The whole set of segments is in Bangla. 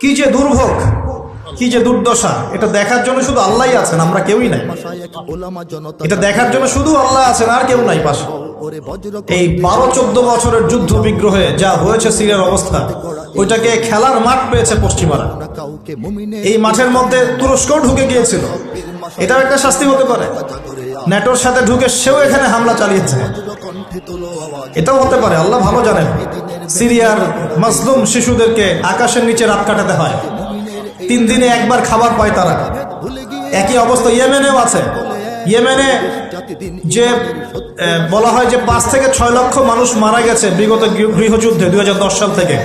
কি যে দুর্ভোগ, কি যে দুর্দশা, এটা দেখার জন্য শুধু আল্লাহই আছেন, আমরা কেউই নাই। এটা দেখার জন্য শুধু আল্লাহ আছেন, আর কেউ নাই পাশে। এই বারো চোদ্দ বছরের যুদ্ধ বিগ্রহে যা হয়েছে সিরিয়ার অবস্থা, ওইটাকে খেলার মাঠ পেয়েছে পশ্চিমারা। এই মাঠের মধ্যে তুরস্কও ঢুকে গিয়েছিল। এটাও একটা শাস্তি হতে পারে। নেটোর সাথে ঢুকে সেও এখানে হামলা চালিয়েছে। এটাও হতে পারে, আল্লাহ ভালো জানেন। সিরিয়ার মাসলুম শিশুদেরকে আকাশের নিচে রাত কাটাতে হয়। তিন দিনে একবার খাবার পায় তারা। একই অবস্থা ইয়েমেনেও আছে। ইয়েমেনে যে বলা হয় যে পাঁচ থেকে ছয় লক্ষ মানুষ মারা গেছে বিগত গৃহযুদ্ধে দুই হাজার দশ সাল থেকে।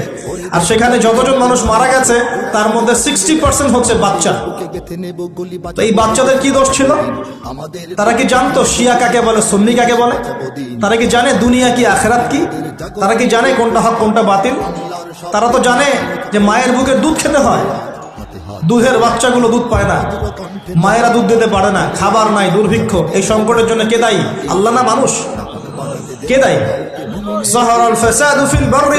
আর সেখানে যতজন মানুষ মারা গেছে, তার মধ্যে সিক্সটি পার্সেন্ট হচ্ছে বাচ্চা। এই বাচ্চাদের কি দোষ ছিল? তারা কি জানতো শিয়া কাকে বলে, সুন্নি কাকে বলে? তারা কি জানে দুনিয়া কি, আখেরাত কি? তারা কি জানে কোনটা হক, কোনটা বাতিল? তারা তো জানে যে মায়ের বুকের দুধ খেতে হয়। দুধের বাচ্চাগুলো দুধ পায় না। মায়েরা দুধ দিতে পারে না। খাবার নাই, দুর্ভিক্ষ। এই সংকটের জন্য কে দায়ী? আল্লাহ না মানুষ? কে দায়ী? জহর আল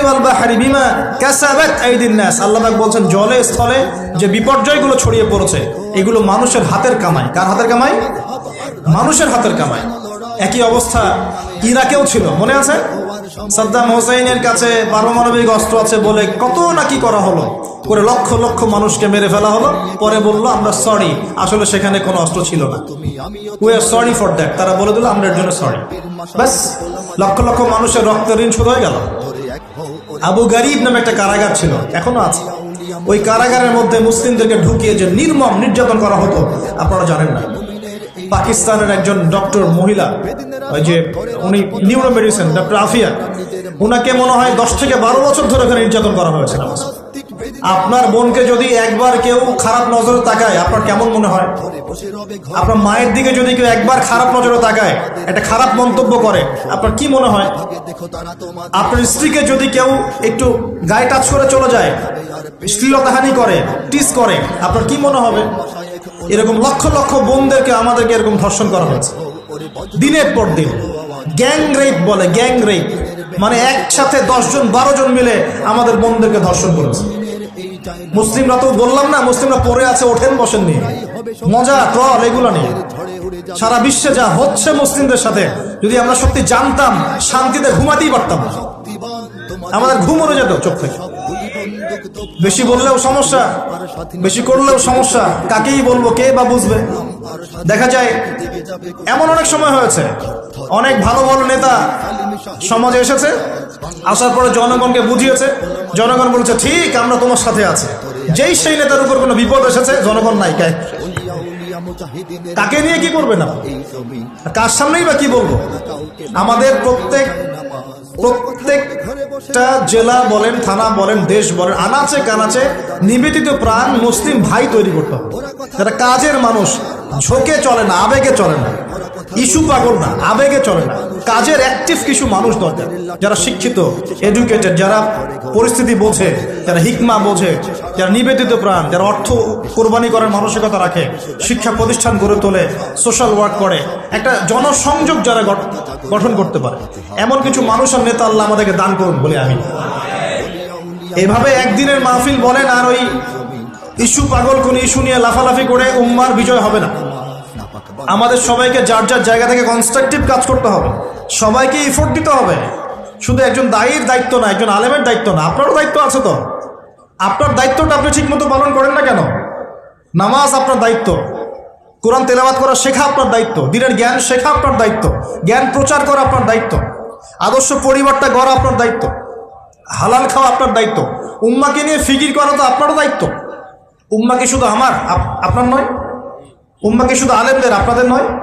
ওয়াল বাহরি বিমা কাসাবাত আইদিন নাস আল্লাহ পাক জলে, স্থলে যে বিপর্যয়গুলো ছড়িয়ে পড়েছে, এগুলো মানুষের হাতের কামাই। কার হাতের কামাই? মানুষের হাতের কামাই। একই অবস্থা ইরাকেও ছিল। মনে আছে? সাদ্দাম হোসাইনের কাছে পারমাণবিক অস্ত্র আছে বলে কত নাকি করা হলো? করে লক্ষ লক্ষ মানুষকে মেরে ফেলা হলো। পরে বলল, আমরা সরি আসলে সেখানে কোনো অস্ত্র ছিল না। We are sorry for that তারা বলে দিল, আমরা জন্য সরি ব্যাস, লক্ষ লক্ষ মানুষের রক্ত ঋণ শোধ হয়ে গেল। আবু গরিব নামে একটা কারাগার ছিল, এখনও আছে। ওই কারাগারের মধ্যে মুসলিমদেরকে ঢুকিয়ে যে নির্মম নির্যাতন করা হতো, আপনারা জানেন না। পাকিস্তানের একজন ডক্টর মহিলা, ওই যে উনি নিউরো মেডিসিন ডক্টর আফিয়া ওনাকে মনে হয় দশ থেকে বারো বছর ধরে ওখানে নির্যাতন করা হয়েছে আপনার বোনকে যদি একবার কেউ খারাপ নজরে তাকায়, আপনার কেমন মনে হয়? আপনার মায়ের দিকে যদি কেউ একবার খারাপ নজরে তাকায়, একটা খারাপ মন্তব্য করে, আপনার কি মনে হয়? আপনার স্ত্রীকে যদি কেউ একটু গায়ে টাচ করে চলে যায়, শ্লীলতাহানি করে, টিস করে, আপনার কি মনে হবে? এরকম লক্ষ লক্ষ বোনদেরকে আমাদেরকে এরকম ধর্ষণ করা হয়েছে। দিনের পর দিন, গ্যাং রেপ বলে, গ্যাং রেপ। মানে একসাথে দশজন, বারো জন মিলে আমাদের বোনদেরকে ধর্ষণ করেছে। মুসলিমরা তো বললাম না, মুসলিমরা পড়ে আছে, ওঠেন বসেন নিয়ে মজা ট্রল এগুলো নিয়ে। সারা বিশ্বে যা হচ্ছে মুসলিমদের সাথে, যদি আমরা সত্যি জানতাম, শান্তিতে ঘুমাতেই পারতাম। আমাদের ঘুম যেত চোখ থেকে। বেশি বললেও সমস্যা, বেশি করলেও সমস্যা, কাকেই বলব, কে বা বুঝবে? দেখা যায়, এমন অনেক সময় হয়েছে, অনেক ভালো ভালো নেতা সমাজে এসেছে আসার পরে জনগণকে বুঝিয়েছে। জনগণ বলেছে, ঠিক, আমরা তোমার সাথে আছি। যেই সেই নেতার উপর কোনো বিপদ এসেছে, জনগণ নাই কে কাকে নিয়ে কি করবে না? কার সামনেই বা কি বলব? আমাদের প্রত্যেক, প্রত্যেকটা জেলা বলেন, থানা বলেন, দেশ বলেন, আনাচে কানাচে নিবেদিত প্রাণ মুসলিম ভাই তৈরি করতে হবে। যারা কাজের মানুষ ঝোঁকে চলে না, আবেগে চলে না। ইস্যু পাগল না, আবেগে চলে না। কাজের অ্যাক্টিভ কিছু মানুষ দরকার। যারা শিক্ষিত এডুকেটেড যারা পরিস্থিতি বোঝে, যারা হিকমা বোঝে, যারা নিবেদিত প্রাণ, যারা অর্থ কোরবানি করার মানসিকতা রাখে, শিক্ষা প্রতিষ্ঠান গড়ে তোলে সোশ্যাল ওয়ার্ক করে, একটা জনসংযোগ যারা গঠন করতে পারে। এমন কিছু মানুষ আর নেতা আল্লাহ আমাদেরকে দান করুন বলে আমি। এভাবে একদিনের মাহফিল বলেন আর ওই ইস্যু পাগল কোন ইস্যু নিয়ে লাফালাফি করে উম্মার বিজয় হবে না। আমাদের সবাইকে যার যার জায়গা থেকে কনস্ট্রাকটিভ কাজ করতে হবে। সবাইকে ইফোর্ট দিতে হবে। শুধু একজন দায়ীর দায়িত্ব না, একজন আলেমের দায়িত্ব না, আপনারও দায়িত্ব আছে তো। আপনার দায়িত্বটা আপনি ঠিকমতো পালন করেন না কেন? নামাজ আপনার দায়িত্ব। কোরআন তেলাবাত করা শেখা আপনার দায়িত্ব। দিনের জ্ঞান শেখা আপনার দায়িত্ব। জ্ঞান প্রচার করা আপনার দায়িত্ব। আদর্শ পরিবারটা গড়া আপনার দায়িত্ব। হালাল খাওয়া আপনার দায়িত্ব। উম্মাকে নিয়ে ফিকির করা তো আপনারও দায়িত্ব। উম্মা কি শুধু আমার? আপ- আপনার নয়? উম্মা কি শুধু আলেমদের, আপনাদের নয়?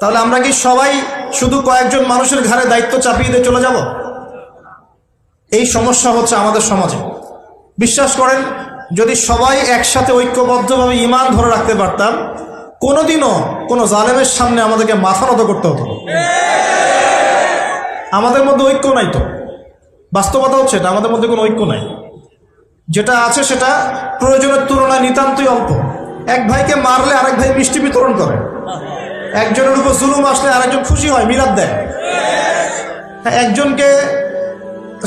তাহলে আমরা কি সবাই শুধু কয়েকজন মানুষের ঘাড়ে দায়িত্ব চাপিয়ে দিয়ে চলে যাব? এই সমস্যা হচ্ছে আমাদের সমাজে। বিশ্বাস করেন, যদি সবাই একসাথে ঐক্যবদ্ধভাবে ইমান ধরে রাখতে পারতাম, কোনোদিনও কোনো জালেমের সামনে আমাদেরকে মাথা নত করতে হতো আমাদের মধ্যে ঐক্য নাই তো। বাস্তবতা হচ্ছে এটা, আমাদের মধ্যে কোনো ঐক্য নাই। যেটা আছে সেটা প্রয়োজনের তুলনায় নিতান্তই অল্প। এক ভাইকে মারলে আরেক ভাই মিষ্টি বিতরণ করে। একজনের উপর জুলুম আসলে আরেকজন খুশি হয়, মিলাদ দেয়। একজনকে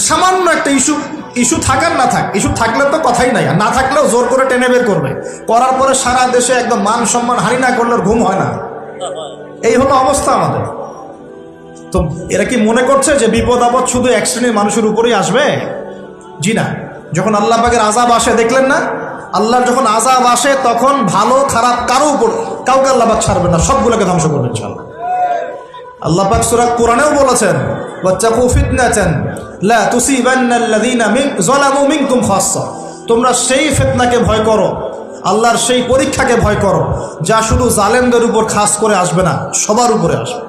সামান্য একটা ইস্যু ইস্যু থাকার না থাক, ইস্যু থাকলে তো কথাই নাই। আর না থাকলেও জোর করে টেনে বের করবে। করার পরে সারা দেশে একদম মান সম্মান হানি না করলে ঘুম হয় না। এই হলো অবস্থা আমাদের। তো এরা কি মনে করছে যে বিপদ আপদ শুধু এক শ্রেণির মানুষের উপরেই আসবে? জি না। যখন আল্লাহ পাকের আজাব আসে, দেখলেন না? আল্লাহর যখন আজাব আসে, তখন ভালো, খারাপ কারও উপর কাউকে আল্লাহ পাক ছাড়বেন না, সবগুলোকে ধ্বংস করবেন ইনশাআল্লাহ। আল্লাহ পাক সূরা কোরআনেও বলেছেন তুসিবান্নাল্লাযীনা মিন, যালামু মিনকুম খাসসা তোমরা সেই ফিতনাকে ভয় করো, আল্লাহর সেই পরীক্ষাকে ভয় করো, যা শুধু জালেমদের উপর খাস করে আসবে না, সবার উপরে আসবে।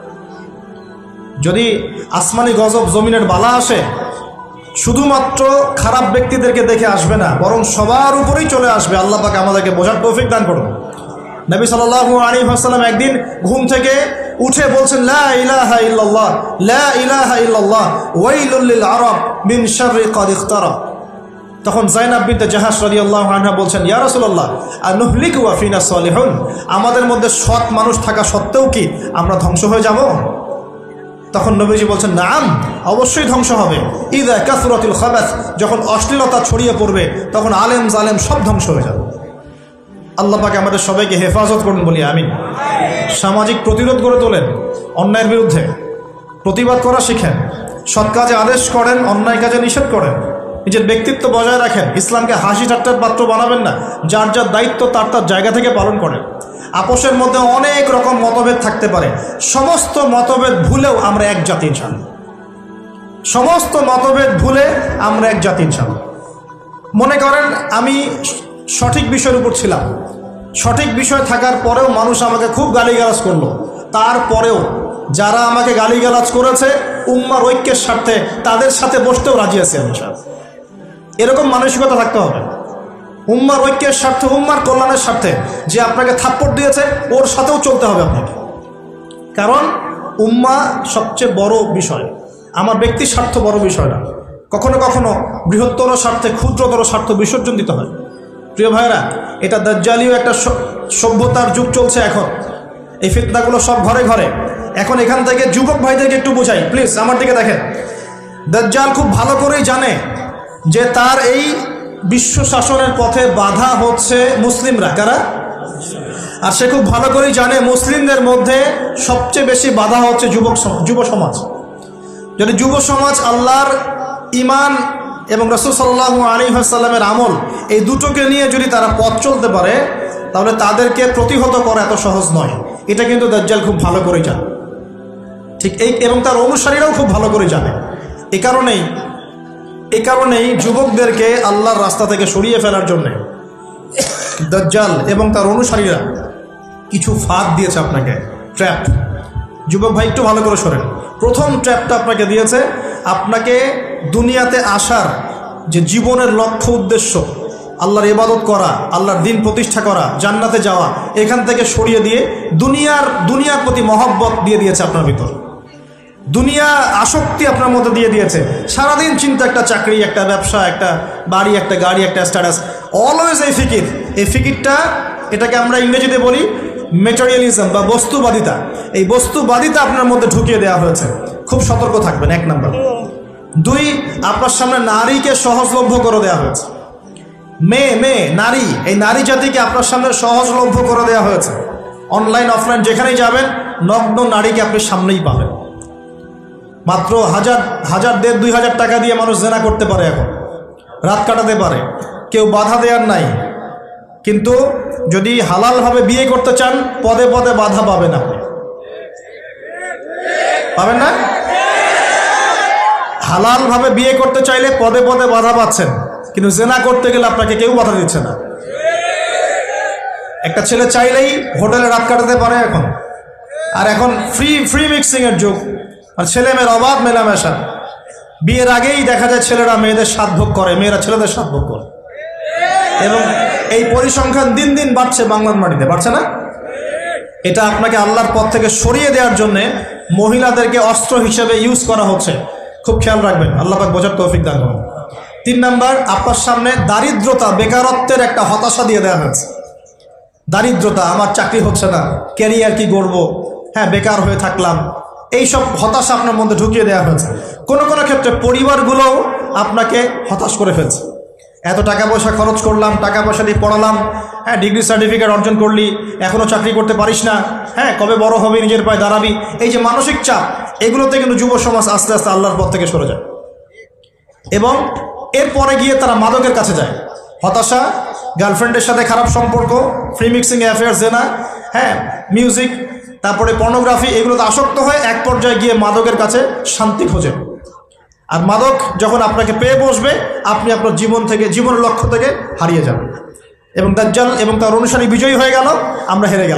যদি আসমানি গজব জমিনের বালা আসে শুধুমাত্র খারাপ ব্যক্তিদেরকে দেখে আসবে না, বরং সবার উপরেই চলে আসবে। আল্লাহ পাকে আমাদেরকে বোঝার তৌফিক দান করুন। নবী সাল্লাল্লাহু আলাইহি ওয়াসাল্লাম একদিন ঘুম থেকে উঠে বলছেন, লা ইলাহা ইল্লাল্লাহ, লা ইলাহা ইল্লাল্লাহ, ওয়াইলুল লিল আরব মিন শাররি ক্বাদ ইখতারাব তখন জাইনাব বিনতে জাহাজ রাদিয়াল্লাহু আনহা বলছেন, ইয়া রাসূলুল্লাহ আনুহলিকু ওয়া ফিনা সালিহুন? আমাদের মধ্যে সৎ মানুষ থাকা সত্ত্বেও কি আমরা ধ্বংস হয়ে যাব? তখন নবীজি বলছেন, নাম অবশ্যই ধ্বংস হবে। ইদা কাসরাতুল খাবাস, যখন অশ্লীলতা ছড়িয়ে পড়বে, তখন আলেম জালেম সব ধ্বংস হয়ে যাবে। আল্লাহ পাকে আমাদের সবাইকে হেফাজত করুন বলি আমি সামাজিক প্রতিরোধ গড়ে তোলেন অন্যায়ের বিরুদ্ধে। প্রতিবাদ করা শিখেন। সৎ কাজে আদেশ করেন, অন্যায় কাজে নিষেধ করেন। নিজের ব্যক্তিত্ব বজায় রাখেন। ইসলামকে হাসি ঠাট্টার পাত্র বানাবেন না। যার যার দায়িত্ব তার তার জায়গা থেকে পালন করেন। আপোষের মধ্যে অনেক রকম মতভেদ থাকতে পারে। সমস্ত মতভেদ ভুলেও আমরা এক জাতি ইনশাল্লাহ সমস্ত মতভেদ ভুলে আমরা এক জাতি ইনশাল্লাহ মনে করেন, আমি সঠিক বিষয়ের উপর ছিলাম। সঠিক বিষয় থাকার পরেও মানুষ আমাকে খুব গালিগালাজ করল। তারপরেও যারা আমাকে গালিগালাজ করেছে, উম্মার ঐক্যের স্বার্থে তাদের সাথে বসতেও রাজি আছি আমি এরকম মানসিকতা থাকতে হবে। উম্মার ঐক্যের স্বার্থে, উম্মার কল্যাণের স্বার্থে যে আপনাকে থাপ্পড় দিয়েছে, ওর সাথেও চলতে হবে আপনাকে। কারণ উম্মা সবচেয়ে বড় বিষয়। আমার ব্যক্তির স্বার্থ বড় বিষয় না। কখনো কখনো বৃহত্তর স্বার্থে, ক্ষুদ্রতর স্বার্থ বিসর্জন দিতে হয়। প্রিয় ভাইরা এটা দাজ্জালীয় একটা সভ্যতার যুগ চলছে এখন। এই ফিতনাগুলো সব ঘরে ঘরে। এখন এখান থেকে যুবক ভাইদেরকে একটু বোঝাই। প্লিজ, আমার দিকে দেখেন। দাজ্জাল খুব ভালো করেই জানে যে তার এই বিশ্ব শাসনের পথে বাধা হচ্ছে মুসলিমরা। কারা? আর সে খুব ভালো করেই জানে মুসলিমদের মধ্যে সবচেয়ে বেশি বাধা হচ্ছে যুবক যুব সমাজ। যদি যুব সমাজ আল্লাহর ইমান এবং রসুল সাল্লাহ আলী সাল্লামের আমল এই দুটোকে নিয়ে যদি তারা পথ চলতে পারে, তাহলে তাদেরকে প্রতিহত করা এত সহজ নয়। এটা কিন্তু দাজ্জাল খুব ভালো করে জানে। ঠিক এই এবং তার অনুসারীরাও খুব ভালো করে জানে। এ কারণেই এ কারণেই যুবকদেরকে আল্লাহর রাস্তা থেকে সরিয়ে ফেলার জন্যে দাজ্জাল এবং তার অনুসারীরা কিছু ফাঁদ দিয়েছে আপনাকে। ট্র্যাপ। যুবক ভাই, একটু ভালো করে শোনেন। প্রথম ট্র্যাপটা আপনাকে দিয়েছে, আপনাকে দুনিয়াতে আসার যে জীবনের লক্ষ্য উদ্দেশ্য, আল্লাহর ইবাদত করা, আল্লাহর দিন প্রতিষ্ঠা করা, জান্নাতে যাওয়া, এখান থেকে সরিয়ে দিয়ে দুনিয়ার দুনিয়ার প্রতি মহব্বত দিয়ে দিয়েছে আপনার ভিতর। দুনিয়া আসক্তি আপনার মধ্যে দিয়ে দিয়েছে। সারাদিন চিন্তা, একটা চাকরি, একটা ব্যবসা, একটা বাড়ি, একটা গাড়ি, একটা স্ট্যাটাস অলওয়েজ এই ফিকির। এই ফিকিরটা, এটাকে আমরা ইংরেজিতে বলি মেটেরিয়ালিজম বা বস্তুবাদিতা। এই বস্তুবাদিতা আপনার মধ্যে ঢুকিয়ে দেওয়া হয়েছে। খুব সতর্ক থাকবেন, এক নাম্বার। দুই, আপনার সামনে নারীকে সহজলভ্য করে দেওয়া হয়েছে। মেয়ে মেয়ে, নারী, এই নারী জাতিকে আপনার সামনে সহজলভ্য করে দেওয়া হয়েছে। অনলাইন অফলাইন যেখানেই যাবেন, নগ্ন নারীকে আপনি সামনেই পাবেন। মাত্র হাজার হাজার দেড় দুই হাজার টাকা দিয়ে মানুষ জেনা করতে পারে এখন। রাত কাটাতে পারে। কেউ বাধা দেওয়ার নাই। কিন্তু যদি হালালভাবে বিয়ে করতে চান, পদে পদে বাধা পাবেন আপনি। পাবেন না? হালালভাবে বিয়ে করতে চাইলে পদে পদে বাধা পাচ্ছেন। কিন্তু জেনা করতে গেলে আপনাকে কেউ বাধা দিচ্ছে না। একটা ছেলে চাইলেই হোটেলে রাত কাটাতে পারে এখন। আর এখন ফ্রি ফ্রি মিক্সিং এর যুগ। আর ছেলে মেয়ের অবাধ মেলামেশা। বিয়ের আগেই দেখা যায় ছেলেরা মেয়েদের স্বাদ ভোগ করে, মেয়েরা ছেলেদের স্বাদ ভোগ করে। এবং এই পরিসংখ্যান দিন দিন বাড়ছে বাংলার মাটিতে বাড়ছে না? এটা আপনাকে আল্লাহর পথ থেকে সরিয়ে দেওয়ার জন্যে মহিলাদেরকে অস্ত্র হিসেবে ইউজ করা হচ্ছে। খুব খেয়াল রাখবেন, আল্লাহ পাক বোঝার তৌফিক দান করুন। তিন নাম্বার, আপনার সামনে দারিদ্রতা, বেকারত্বের একটা হতাশা দিয়ে দেওয়া হয়েছে। দারিদ্রতা, আমার চাকরি হচ্ছে না ক্যারিয়ার কি গড়ব? হ্যাঁ বেকার হয়ে থাকলাম। এইসব হতাশা আপনার মধ্যে ঢুকিয়ে দেওয়া হয়েছে। কোনো কোনো ক্ষেত্রে পরিবারগুলোও আপনাকে হতাশ করে ফেলছে। এত টাকা পয়সা খরচ করলাম, টাকা পয়সা দিয়ে পড়ালাম হ্যাঁ ডিগ্রি সার্টিফিকেট অর্জন করলি এখনও চাকরি করতে পারিস না হ্যাঁ কবে বড় হবে, নিজের পায়ে দাঁড়াবি, এই যে মানসিক চাপ, এগুলোতে কিন্তু যুব সমাজ আস্তে আস্তে আল্লাহর পথ থেকে সরে যায়। এবং এরপরে গিয়ে তারা মাদকের কাছে যায়। হতাশা গার্লফ্রেন্ডের সাথে খারাপ সম্পর্ক ফ্রি মিক্সিং অ্যাফেয়ার্স দেনা হ্যাঁ মিউজিক তারপরে পর্নোগ্রাফি এগুলোতে আসক্ত হয়ে এক পর্যায়ে গিয়ে মাদকের কাছে শান্তি খোঁজে। আর মাদক যখন আপনাকে পেয়ে বসবে, আপনি আপনার জীবন থেকে, জীবনের লক্ষ্য থেকে হারিয়ে যাবেন। এবং দাজ্জাল এবং তার অনুসারী বিজয়ী হয়ে গেল, আমরা হেরে গেলাম।